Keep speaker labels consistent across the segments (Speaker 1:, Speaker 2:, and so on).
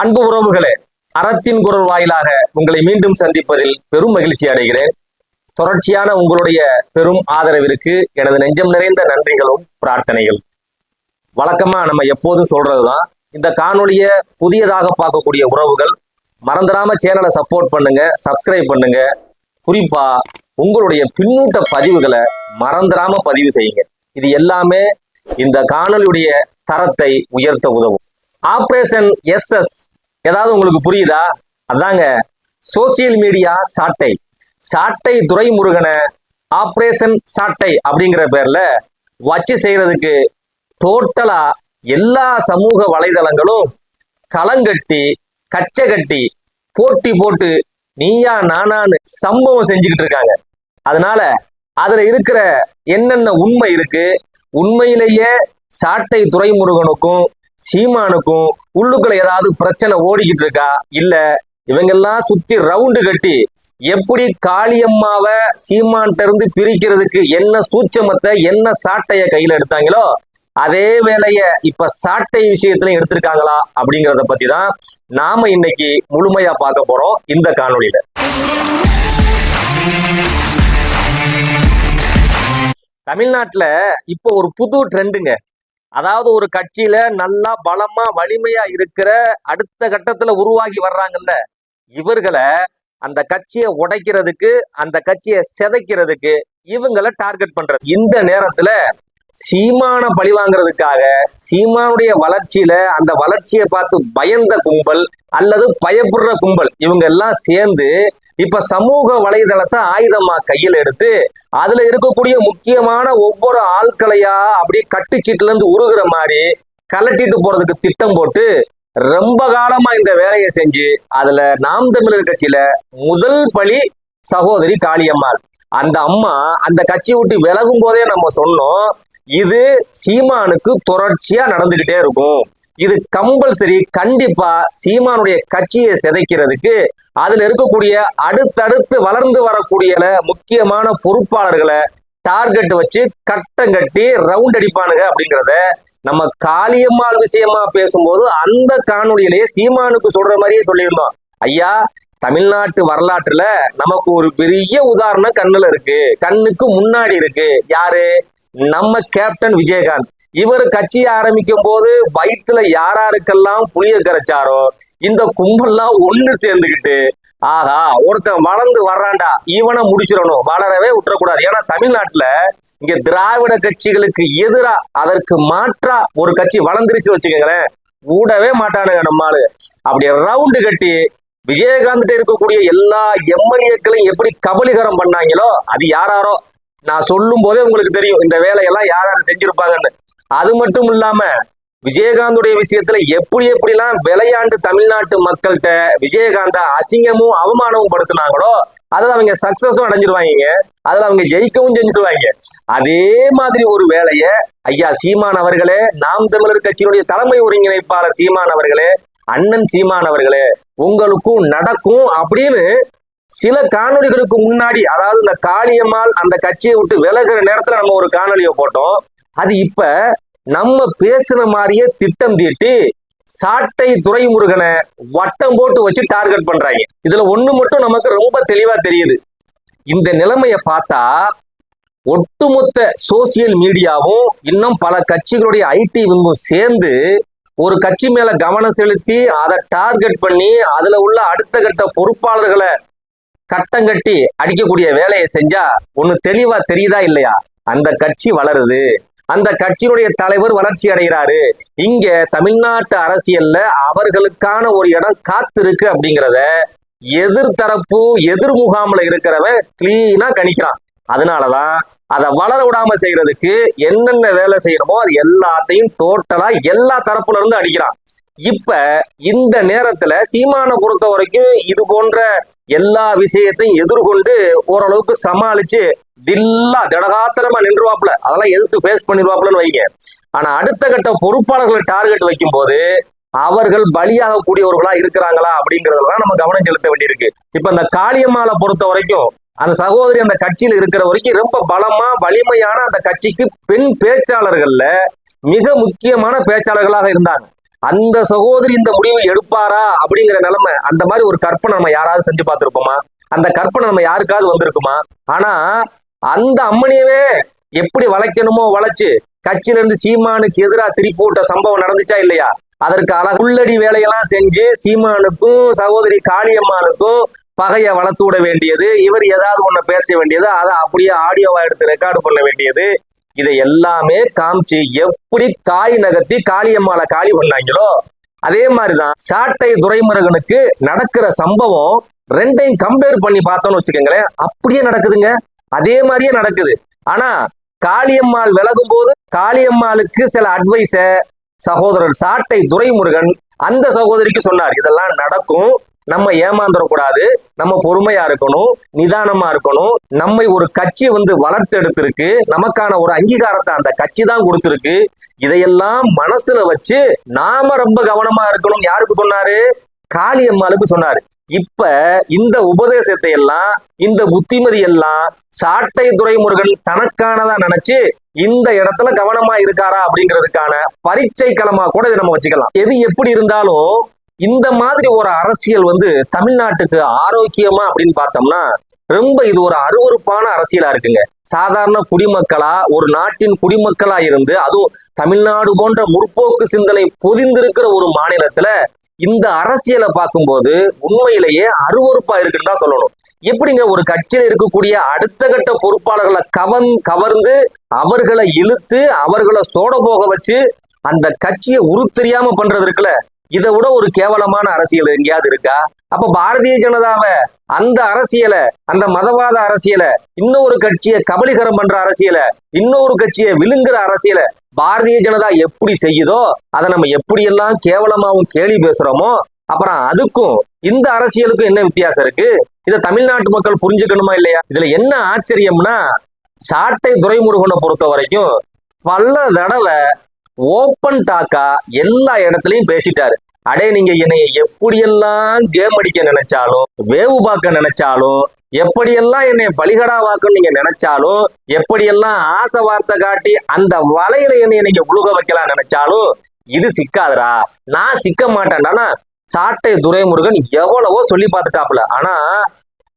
Speaker 1: அன்பு உறவுகளே அறத்தின் குரல் வாயிலாக உங்களை மீண்டும் சந்திப்பதில் பெரும் மகிழ்ச்சி அடைகிறேன். தொடர்ச்சியான உங்களுடைய பெரும் ஆதரவிற்கு எனது நெஞ்சம் நிறைந்த நன்றிகளும் பிரார்த்தனைகள். வழக்கமா நம்ம எப்போதும் சொல்றதுதான் இந்த காணொலிய புதியதாக பார்க்கக்கூடிய உறவுகள் மறந்துடாம சேனலை சப்போர்ட் பண்ணுங்க சப்ஸ்கிரைப் பண்ணுங்க. குறிப்பா உங்களுடைய பின்னூட்ட பதிவுகளை மறந்துடாம பதிவு செய்யுங்க. இது எல்லாமே இந்த காணொலியுடைய தரத்தை உயர்த்த உதவும். Operation SS. ஏதாவது உங்களுக்கு புரியுதா? அதாங்க சோசியல் மீடியா சாட்டை. சாட்டை துரைமுருகனை ஆப்ரேஷன் சாட்டை அப்படிங்கிற பேர்ல வச்சு செய்யறதுக்கு டோட்டலா எல்லா சமூக வலைதளங்களும் களங்கட்டி கச்சை கட்டி போட்டி போட்டு நீயா நானான்னு சம்பவம் செஞ்சுக்கிட்டு இருக்காங்க. அதனால அதுல இருக்கிற என்னென்ன உண்மை இருக்கு? உண்மையிலேயே சாட்டை துறைமுருகனுக்கும் சீமானுக்கும் உள்ளுக்குள்ள ஏதாவது பிரச்சனை ஓடிக்கிட்டு இருக்கா? இல்ல. இவங்கெல்லாம் சுத்தி ரவுண்டு கட்டி எப்படி காளியம்மாவை சீமான்ட்ட இருந்து பிரிக்கிறதுக்கு என்ன சூட்சமத்தை என்ன சாட்டைய கையில எடுத்தாங்களோ அதே வேலைய இப்ப சாட்டை விஷயத்துல எடுத்திருக்காங்களா அப்படிங்கிறத பத்தி தான் நாம இன்னைக்கு முழுமையா பார்க்க போறோம் இந்த காணொலியில தமிழ்நாட்டுல இப்போ ஒரு புது ட்ரெண்டுங்க அதாவது ஒரு கட்சியில நல்லா பலமா வலிமையா இருக்கிற அடுத்த கட்டத்துல உருவாகி வர்றாங்கல்ல இவர்களை அந்த கட்சியை உடைக்கிறதுக்கு அந்த கட்சியை சிதைக்கிறதுக்கு இவங்களை டார்கெட் பண்றது. இந்த நேரத்துல சீமான பழி வாங்குறதுக்காக சீமானுடைய வளர்ச்சியில அந்த வளர்ச்சியை பார்த்து பயந்த கும்பல் அல்லது பயப்படுற கும்பல் இவங்க எல்லாம் சேர்ந்து இப்ப சமூக வலைதளத்தை ஆயுதமா கையில் எடுத்து அதுல இருக்கக்கூடிய முக்கியமான ஒவ்வொரு ஆட்களையா அப்படியே கட்டுச்சீட்டுல இருந்து உருகிற மாதிரி கலட்டிட்டு போறதுக்கு திட்டம் போட்டு ரொம்ப காலமா இந்த வேலையை செஞ்சு அதுல நாம் தமிழர் கட்சியில முதல் பழி சகோதரி காளியம்மாள். அந்த அம்மா அந்த கட்சி விட்டு விலகும் போதே நம்ம சொன்னோம் இது சீமானுக்கு தொடர்ச்சியா நடந்துகிட்டே இருக்கும். இது கம்பல்சரி கண்டிப்பா சீமானுடைய கட்சியை சிதைக்கிறதுக்கு அதுல இருக்கக்கூடிய அடுத்தடுத்து வளர்ந்து வரக்கூடிய முக்கியமான பொறுப்பாளர்களை டார்கெட் வச்சு கட்டம் கட்டி ரவுண்ட் அடிப்பானுங்க அப்படிங்கிறத நம்ம காளியம்மாள் விஷயமா பேசும்போது அந்த காணொலியிலேயே சீமானுக்கு சொல்ற மாதிரியே சொல்லியிருந்தோம். ஐயா தமிழ்நாட்டு வரலாற்றுல நமக்கு ஒரு பெரிய உதாரணம் கண்ணுல இருக்கு. கண்ணுக்கு முன்னாடி இருக்கு. யாரு? நம்ம கேப்டன் விஜயகாந்த். இவர் கட்சி ஆரம்பிக்கும் போது வயிற்றுல யாராருக்கெல்லாம் புளிய கரைச்சாரோ இந்த கும்பல்லாம் ஒண்ணு சேர்ந்துக்கிட்டு ஆஹா ஒருத்தன் வளர்ந்து வர்றான்டா இவனை முடிச்சிடணும் வளரவே விட்டுறக்கூடாது. ஏன்னா தமிழ்நாட்டுல இங்க திராவிட கட்சிகளுக்கு எதிரா அதற்கு மாற்றா ஒரு கட்சி வளர்ந்துருச்சு வச்சுக்கோங்களேன். கூடவே மாட்டானுங்க நம்மாளு. அப்படி ரவுண்டு கட்டி விஜயகாந்த் இருக்கக்கூடிய எல்லா எம்எல்ஏக்களையும் எப்படி கபலீகரம் பண்ணாங்களோ அது யாராரோ நான் சொல்லும் போதே உங்களுக்கு தெரியும் இந்த வேலையெல்லாம் யார் யார் செஞ்சிருப்பாங்கன்னு. அது மட்டும் இல்லாம விஜயகாந்துடைய விஷயத்துல எப்படி எப்படிலாம் விளையாண்டு தமிழ்நாட்டு மக்கள்கிட்ட விஜயகாந்த அசிங்கமும் அவமானமும் படுத்துனாங்களோ அதுல அவங்க சக்சஸும் அடைஞ்சிருவாங்க. அதுல அவங்க ஜெயிக்கவும் செஞ்சிருவாங்க. அதே மாதிரி ஒரு வேலைய ஐயா சீமான் அவர்களே நாம் தமிழர் கட்சியினுடைய தலைமை ஒருங்கிணைப்பாளர் சீமான் அவர்களே அண்ணன் சீமான் அவர்களே உங்களுக்கும் நடக்கும் அப்படின்னு சில காணொளிகளுக்கு முன்னாடி அதாவது இந்த காளியம்மாள் அந்த கட்சியை விட்டு விலகிற நேரத்துல நம்ம ஒரு காணொலியை போட்டோம். அது இப்ப நம்ம பேசுன மாதிரியே திட்டம் தீட்டி சாட்டை துரைமுருகனை வட்டம் போட்டு வச்சு டார்கெட் பண்றாங்க. இதுல ஒண்ணு மட்டும் நமக்கு ரொம்ப தெளிவா தெரியுது. இந்த நிலைமைய பார்த்தா ஒட்டுமொத்த சோசியல் மீடியாவும் இன்னும் பல கட்சிகளுடைய ஐடி விம்பும் சேர்ந்து ஒரு கட்சி மேல கவனம் செலுத்தி அதை டார்கெட் பண்ணி அதுல உள்ள அடுத்த கட்ட பொறுப்பாளர்களை கட்டம் கட்டி அடிக்கக்கூடிய வேலையை செஞ்சா ஒன்னு தெளிவா தெரியுதா இல்லையா? அந்த கட்சி வளருது. அந்த கட்சியினுடைய தலைவர் வளர்ச்சி அடைகிறாரு. இங்க தமிழ்நாட்டு அரசியல்ல அவர்களுக்கான ஒரு இடம் காத்திருக்கு அப்படிங்கிறத எதிர்த்தரப்பு எதிர் முகாமில் இருக்கிறவன் கிளீனா கணிக்கிறான். அதனாலதான் அதை வளர விடாம செய்யறதுக்கு என்னென்ன வேலை செய்யணுமோ அது எல்லாத்தையும் டோட்டலா எல்லா தரப்புல இருந்து அடிக்கிறான். இப்ப இந்த நேரத்துல சீமானை பொறுத்த வரைக்கும் இது போன்ற எல்லா விஷயத்தையும் எதிர்கொண்டு ஓரளவுக்கு சமாளிச்சு தில்லா திடகாத்திரமா நின்றுவாப்புல. அதெல்லாம் எதிர்த்து ஃபேஸ் பண்ணிடுவாப்புலன்னு வைங்க. ஆனா அடுத்த கட்ட பொறுப்பாளர்களை டார்கெட் வைக்கும் போது அவர்கள் பலியாகக்கூடியவர்களா இருக்கிறாங்களா அப்படிங்கறதெல்லாம் நம்ம கவனம் செலுத்த வேண்டியிருக்கு. இப்ப இந்த காளியம்மாவை பொறுத்த வரைக்கும் அந்த சகோதரி அந்த கட்சியில் இருக்கிற வரைக்கும் ரொம்ப பலமா வலிமையான அந்த கட்சிக்கு பெண் பேச்சாளர்கள்ல மிக முக்கியமான பேச்சாளர்களாக இருந்தாங்க. அந்த சகோதரி இந்த முடிவை எடுப்பாரா அப்படிங்கிற நிலைமை அந்த மாதிரி ஒரு கற்பனை நம்ம யாராவது செஞ்சு பார்த்துருப்போமா? அந்த கற்பனை நம்ம யாருக்காவது வந்திருக்குமா? ஆனா அந்த அம்மனியவே எப்படி வளைக்கணுமோ வளைச்சு கட்சியில இருந்து சீமானுக்கு எதிராக திருப்பி விட்ட சம்பவம் நடந்துச்சா இல்லையா? அதற்கு அழகுள்ளடி வேலையெல்லாம் செஞ்சு சீமானுக்கும் சகோதரி காணியம்மானுக்கும் பகையை வளர்த்து விட வேண்டியது இவர் ஏதாவது ஒண்ணு பேச வேண்டியது அதை அப்படியே ஆடியோவா எடுத்து ரெக்கார்டு பண்ண வேண்டியது இதை எல்லாமே காமிச்சு எப்படி காய் நகர்த்தி காளியம்மாளை காலி பண்ணாங்களோ அதே மாதிரிதான் சாட்டை துரைமுருகனுக்கு நடக்கிற சம்பவம் ரெண்டையும் கம்பேர் பண்ணி பார்த்தோம்னு வச்சுக்கோங்களேன் அப்படியே நடக்குதுங்க. அதே மாதிரியே நடக்குது. ஆனா காளியம்மாள் விலகும் போது காளியம்மாளுக்கு சில அட்வைஸ சகோதரர் சாட்டை துரைமுருகன் அந்த சகோதரிக்கு சொன்னார். இதெல்லாம் நடக்கும். நம்ம ஏமாந்துடக்கூடாது நம்ம பொறுமையா இருக்கணும். நிதானமா இருக்கணும். நம்மை ஒரு கட்சி வந்து வளர்த்தெடுத்திருக்கு. நமக்கான ஒரு அங்கீகாரத்தை அந்த கட்சி தான் கொடுத்திருக்கு. இதையெல்லாம் மனசுல வச்சு நாம ரொம்ப கவனமா இருக்கணும் யாருக்கு சொன்னாரு? காளியம்மாளுக்கு சொன்னாரு. இப்ப இந்த உபதேசத்தை எல்லாம் இந்த புத்திமதி எல்லாம் சாட்டை துரைமுருகன் தனக்கானதா நினைச்சு இந்த இடத்துல கவனமா இருக்காரா அப்படிங்கிறதுக்கான பரீட்சை களமா கூட இதை நம்ம வச்சுக்கலாம். எது எப்படி இருந்தாலும் இந்த மாதிரி ஒரு அரசியல் வந்து தமிழ்நாட்டுக்கு ஆரோக்கியமா அப்படின்னு பார்த்தோம்னா ரொம்ப இது ஒரு அருவருப்பான அரசியலா இருக்குங்க. சாதாரண குடிமக்களா ஒரு நாட்டின் குடிமக்களா இருந்து அதுவும் தமிழ்நாடு போன்ற முற்போக்கு சிந்தனை பொதிந்திருக்கிற ஒரு மாநிலத்துல இந்த அரசியலை பார்க்கும்போது உண்மையிலேயே அருவருப்பா இருக்குன்னு தான் சொல்லணும். எப்படிங்க ஒரு கட்சியில இருக்கக்கூடிய அடுத்த கட்ட பொறுப்பாளர்களை கவன் கவர்ந்து அவர்களை இழுத்து அவர்களை சோட போக வச்சு அந்த கட்சியை உருத்தெரியாம பண்றது இருக்குல்ல இதை விட ஒரு கேவலமான அரசியல் எங்கேயாவது இருக்கா? அப்ப பாரதிய ஜனதாவை அந்த அரசியலை அந்த மதவாத அரசியலை இன்னொரு கட்சியை கபலீகரம் பண்ற அரசியலை இன்னொரு கட்சியை விழுங்குற அரசியலை பாரதிய ஜனதா எப்படி செய்யுதோ அதை நம்ம எப்படி எல்லாம் கேவலமாவும் கேலி பேசுறோமோ அப்புறம் அதுக்கும் இந்த அரசியலுக்கும் என்ன வித்தியாசம் இருக்கு? இதை தமிழ்நாட்டு மக்கள் புரிஞ்சுக்கணுமா இல்லையா? இதுல என்ன ஆச்சரியம்னா சாட்டை துரைமுருகனை பொறுத்த வரைக்கும் பல தடவை ஓப்பன் டாக்கா எல்லா இடத்துலயும் பேசிட்டாரு. அடே நீங்க என்னைய எப்படியெல்லாம் கேம் அடிக்க நினைச்சாலும் வேவு பார்க்க நினைச்சாலும் எப்படியெல்லாம் என்னை பலிகடாவாக்குன்னு நீங்க நினைச்சாலும் எப்படியெல்லாம் ஆசை வார்த்தை காட்டி அந்த வலையில என்னை நீங்க உழுக வைக்கலாம் நினைச்சாலும் இது சிக்காதுடா. நான் சிக்க மாட்டேன்டானா சாட்டை துரைமுருகன் எவ்வளவோ சொல்லி பார்த்துட்டாப்புல. ஆனா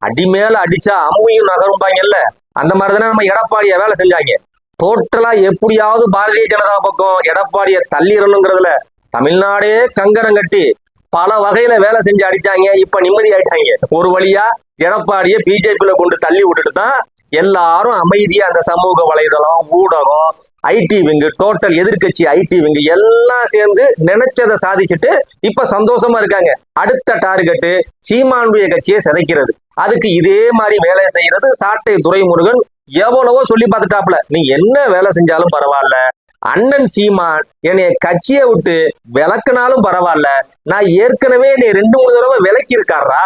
Speaker 1: அடி மேல அடிச்சா அம்மையும் நகரும்பாங்கல்ல. அந்த மாதிரி தானே நம்ம எடப்பாடிய வேலை செஞ்சாங்க. டோட்டலா எப்படியாவது பாரதிய ஜனதா பக்கம் எடப்பாடிய தள்ளிடணுங்கிறதுல தமிழ்நாடே கங்கணம் கட்டி பல வகையில வேலை செஞ்சு அடிச்சாங்க. இப்ப நிம்மதி ஆயிட்டாங்க ஒரு வழியா எடப்பாடியை பிஜேபியில கொண்டு தள்ளி விட்டுட்டு தான் எல்லாரும் அமைதியா அந்த சமூக வலைதளம் ஊடகம் ஐடி விங்கு டோட்டல் எதிர்க்கட்சி ஐடி விங்கு எல்லாம் சேர்ந்து நினைச்சதை சாதிச்சுட்டு இப்ப சந்தோஷமா இருக்காங்க. அடுத்த டார்கெட்டு சீமானுடைய கட்சியை சிதைக்கிறது. அதுக்கு இதே மாதிரி வேலை செய்யறது சாட்டை துரைமுருகன் எவ்வளவோ சொல்லி பார்த்துட்டாப்ல நீ என்ன வேலை செஞ்சாலும் பரவாயில்ல. அண்ணன் சீமான் என்னைய கட்சியை விட்டு விளக்குனாலும் பரவாயில்ல. நான் ஏற்கனவே என்னை ரெண்டு மூணு தடவை விலக்கி இருக்காரா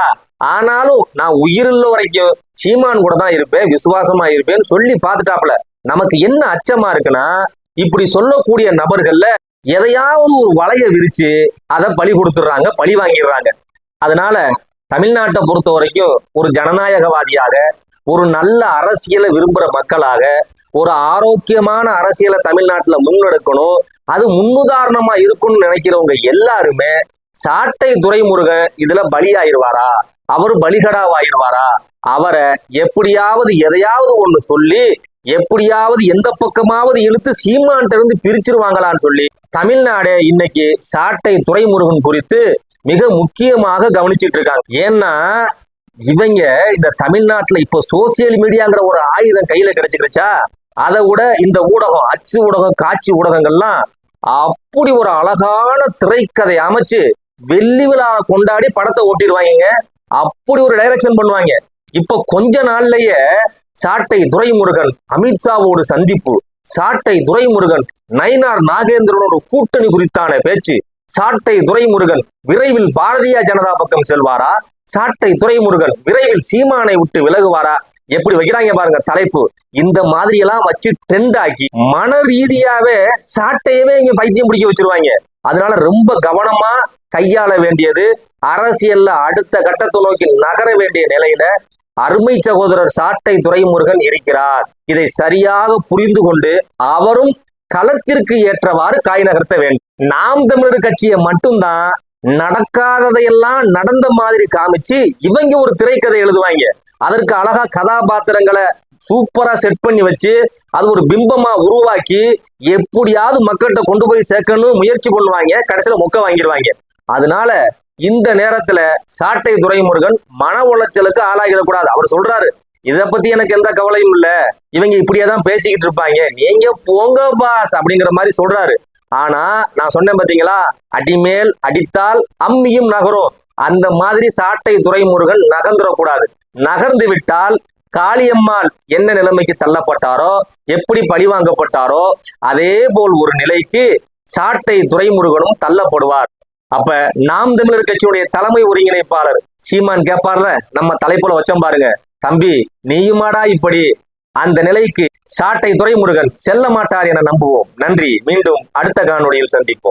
Speaker 1: ஆனாலும் நான் உயிருள்ள வரைக்கும் சீமான் கூட தான் இருப்பேன் விசுவாசமா இருப்பேன்னு சொல்லி பார்த்துட்டாப்ல நமக்கு என்ன அச்சமா இருக்குன்னா இப்படி சொல்லக்கூடிய நபர்கள்ல எதையாவது ஒரு வலைய விரிச்சு அதை பழி கொடுத்துடுறாங்க பழி வாங்கிடுறாங்க. அதனால தமிழ்நாட்டை பொறுத்த வரைக்கும் ஒரு ஜனநாயகவாதியாக ஒரு நல்ல அரசியலை விரும்புற மக்களாக ஒரு ஆரோக்கியமான அரசியலை தமிழ்நாட்டுல முன்னெடுக்கணும் அது முன்னுதாரணமா இருக்கும்னு நினைக்கிறவங்க எல்லாருமே சாட்டை துரைமுருகன் இதுல பலியாயிருவாரா? அவர் பலிகடாவாயிருவாரா? அவரை எப்படியாவது எதையாவது ஒண்ணு சொல்லி எப்படியாவது எந்த பக்கமாவது இழுத்து சீமான்ட்ட இருந்து பிரிச்சிருவாங்களான்னு சொல்லி தமிழ்நாடு இன்னைக்கு சாட்டை துறைமுருகன் குறித்து மிக முக்கியமாக கவனிச்சிட்டு இருக்காங்க. ஏன்னா இவங்க இந்த தமிழ்நாட்டுல இப்போ சோசியல் மீடியாங்கிற ஒரு ஆயுதம் கையில கிடைச்சிருச்சா அதை விட இந்த ஊடகம் அச்சு ஊடகம் காட்சி ஊடகங்கள்லாம் அப்படி ஒரு அழகான திரைக்கதை அமைச்சு வெள்ளி விழா கொண்டாடி படத்தை ஓட்டிடுவாங்க அப்படி ஒரு டைரக்ஷன் பண்ணுவாங்க. இப்ப கொஞ்ச நாள்லயே சாட்டை துரைமுருகன் அமித்ஷாவோட சந்திப்பு. சாட்டை துரைமுருகன் நயினார் நாகேந்திரனோட கூட்டணி குறித்தான பேச்சு. சாட்டை துரைமுருகன் விரைவில் பாரதிய ஜனதா பக்கம் செல்வாரா? சாட்டை துரைமுருகன் விரைவில் சீமானை விட்டு விலகுவாரா? எப்படி வைக்கிறாங்க பாருங்க தலைப்பு. இந்த மாதிரி எல்லாம் வச்சு ட்ரெண்ட் ஆக்கி மன ரீதியாவே சாட்டையவே இங்க பைத்தியம் பிடிக்க வச்சிருவாங்க. அதனால ரொம்ப கவனமா கையாள வேண்டியது அரசியல்ல அடுத்த கட்டத்தை நோக்கி நகர வேண்டிய நிலையில அருமை சகோதரர் சாட்டை துறைமுருகன் இருக்கிறார். இதை சரியாக புரிந்து கொண்டு அவரும் களத்திற்கு ஏற்றவாறு காய் நகர்த்த வேண்டும். நாம் தமிழர் கட்சியை மட்டும்தான் நடக்காததையெல்லாம் நடந்த மாதிரி காமிச்சு இவங்க ஒரு திரைக்கதை எழுதுவாங்க. அதற்கு அழகா கதாபாத்திரங்களை சூப்பரா செட் பண்ணி வச்சு அது ஒரு பிம்பமா உருவாக்கி எப்படியாவது மக்கள்கிட்ட கொண்டு போய் சேர்க்கணும் முயற்சி பண்ணுவாங்க. கடைசியில மொக்க வாங்கிடுவாங்க அதனால இந்த நேரத்துல சாட்டை துரைமுருகன் மன உளைச்சலுக்கு ஆளாகிடக்கூடாது. அவர் சொல்றாரு இதை பத்தி எனக்கு எந்த கவலையும் இல்லை. இவங்க இப்படியே தான் பேசிக்கிட்டு இருப்பாங்க. நீங்க போங்க பாஸ் அப்படிங்கிற மாதிரி சொல்றாரு. ஆனா நான் சொன்னேன் பாத்தீங்களா? அடிமேல் அடித்தால் அம்மியும் நகரும். அந்த மாதிரி சாட்டை துரைமுருகன் நகர்ந்துடக்கூடாது நகர்ந்து விட்டால் காளியம்மாள் என்ன நிலைமைக்கு தள்ளப்பட்டாரோ எப்படி பழிவாங்கப்பட்டாரோ அதே போல் ஒரு நிலைக்கு சாட்டை துரைமுருகனும் தள்ளப்படுவார். அப்ப நாம் தமிழர் கட்சியுடைய தலைமை ஒருங்கிணைப்பாளர் சீமான் கேட்பார்ல நம்ம தலைப்புல வச்சோம் பாருங்க. தம்பி நீயுமாடா இப்படி? அந்த நிலைக்கு சாட்டை துரைமுருகன் செல்ல மாட்டார் என நம்புவோம். நன்றி. மீண்டும் அடுத்த காணொலியில் சந்திப்போம்.